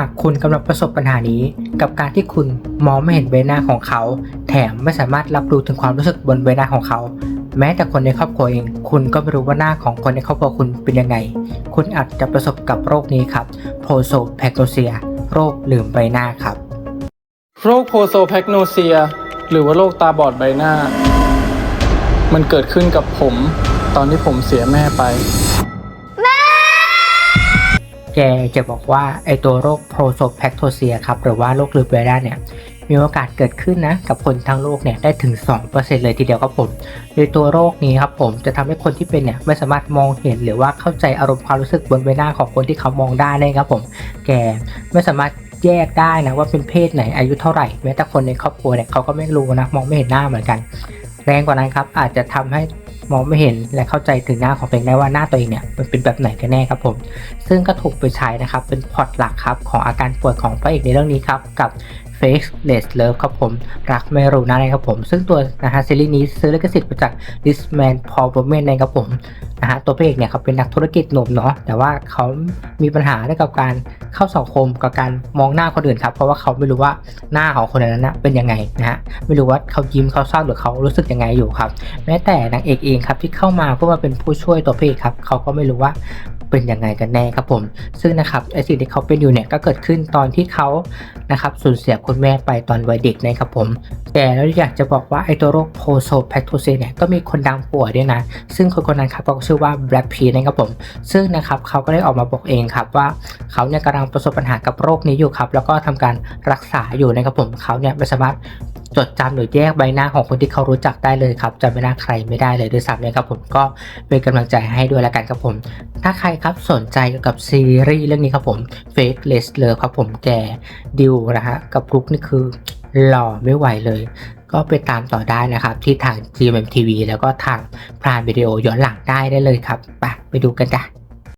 หากคุณกำลังประสบปัญหานี้ กับการที่คุณมองไม่เห็นใบหน้าของเขา แถมไม่สามารถรับรู้ถึงความรู้สึกบนใบหน้าของเขา แม้แต่คนในครอบครัวเอง คุณก็ไม่รู้ว่าหน้าของคนในครอบครัวคุณเป็นยังไง คุณอาจจะประสบกับโรคนี้ครับโพโซแพคโตเซีย โรคลืมใบหน้าครับ โรคโพโซแพคโนเซีย หรือว่าโรคตาบอดใบหน้า มันเกิดขึ้นกับผม ตอนที่ผมเสียแม่ไป แกจะบอกว่าไอตัวโรคโพโซแพคโทเซียครับหรือว่าโรคลืมใบหน้าเนี่ยมีโอกาสเกิดขึ้นนะกับคนทั้งโลกเนี่ยได้ถึง 2%เลยทีเดียวครับผมโดยตัวโรคนี้ครับผมจะทำให้คนที่เป็นเนี่ยไม่สามารถมองเห็นหรือว่าเข้าใจอารมณ์ความรู้สึกบนใบหน้าของคนที่เขามองได้นะครับผมแกไม่สามารถแยกได้นะว่าเป็นเพศไหนอายุเท่าไหร่แม้แต่คนในครอบครัวเนี่ยเขาก็ไม่รู้นะมองไม่เห็นหน้าเหมือนกัน แรงกว่านั้นครับอาจจะทำให้ มองไม่เห็นและเข้าใจถึงหน้าของตัวเองได้ว่าหน้าตัวเองเนี่ยมันเป็นแบบไหนกันแน่ครับผม ซึ่งก็ถูกไปใช้นะครับเป็นพอตหลักครับของอาการป่วยของพระเอกในเรื่องนี้ครับกับ Faceless Love ครับผม รักไม่รู้น้าเลยครับผม ซึ่งตัวนะฮะซีรีส์นี้ซื้อลิขสิทธิ์มาจาก This Man Paul Bowman นะครับผมนะฮะตัวพระเอกเนี่ยเขาเป็นนักธุรกิจหนุ่มเนาะแต่ว่าเขามีปัญหาเรื่องกับการเข้าสังคมกับการมองหน้าคนอื่นครับ เพราะว่าเขาไม่รู้ว่าหน้าของคนนั้นนะเป็นยังไงนะฮะไม่รู้ว่าเขายิ้มเขาเศร้าหรือเขารู้สึกยังไงอยู่ครับแม้แต่นางเอกเองครับที่เข้ามาเพื่อมาเป็นผู้ช่วยตัวพระเอกครับเขาก็ไม่รู้ว่า เป็นยังไงกันแน่ครับผม ซึ่งนะครับไอสิ่งที่เขาเป็นอยู่เนี่ยก็เกิดขึ้นตอนที่เขานะครับสูญเสียคุณแม่ไปตอนวัยเด็กนะครับผม แต่แล้วอยากจะบอกว่าไอตัวโรคโพโซแพคโทเซเนี่ยก็มีคนดังป่วยด้วยนะ ซึ่งคนคนนั้นครับก็ชื่อว่าแบล็กพีนะครับผม ซึ่งนะครับเขาก็ได้ออกมาบอกเองครับว่า เขาเนี่ยกำลังประสบปัญหากับโรคนี้อยู่ครับ แล้วก็ทำการรักษาอยู่นะครับผมเขาเนี่ยไม่สามารถจดจำหรือแยกใบหน้าของคนที่เขารู้จักได้เลยครับจำใบหน้าใครไม่ได้เลยด้วยซ้ำเนี่ยครับผมก็เป็นกำลังใจให้ด้วยละกันครับผม ถ้าใครครับสนใจเกี่ยวกับซีรีส์เรื่องนี้ครับผม Fake Less Love ครับผมแกดิวนะฮะกับกรุ๊ปนี่คือหล่อไม่ไหวเลย ก็ไปตามต่อได้นะครับ ที่ทาง GMMTV แล้วก็ทางพรานวิดีโอย้อนหลังได้ได้เลยครับไปไปดูกันจ้ะ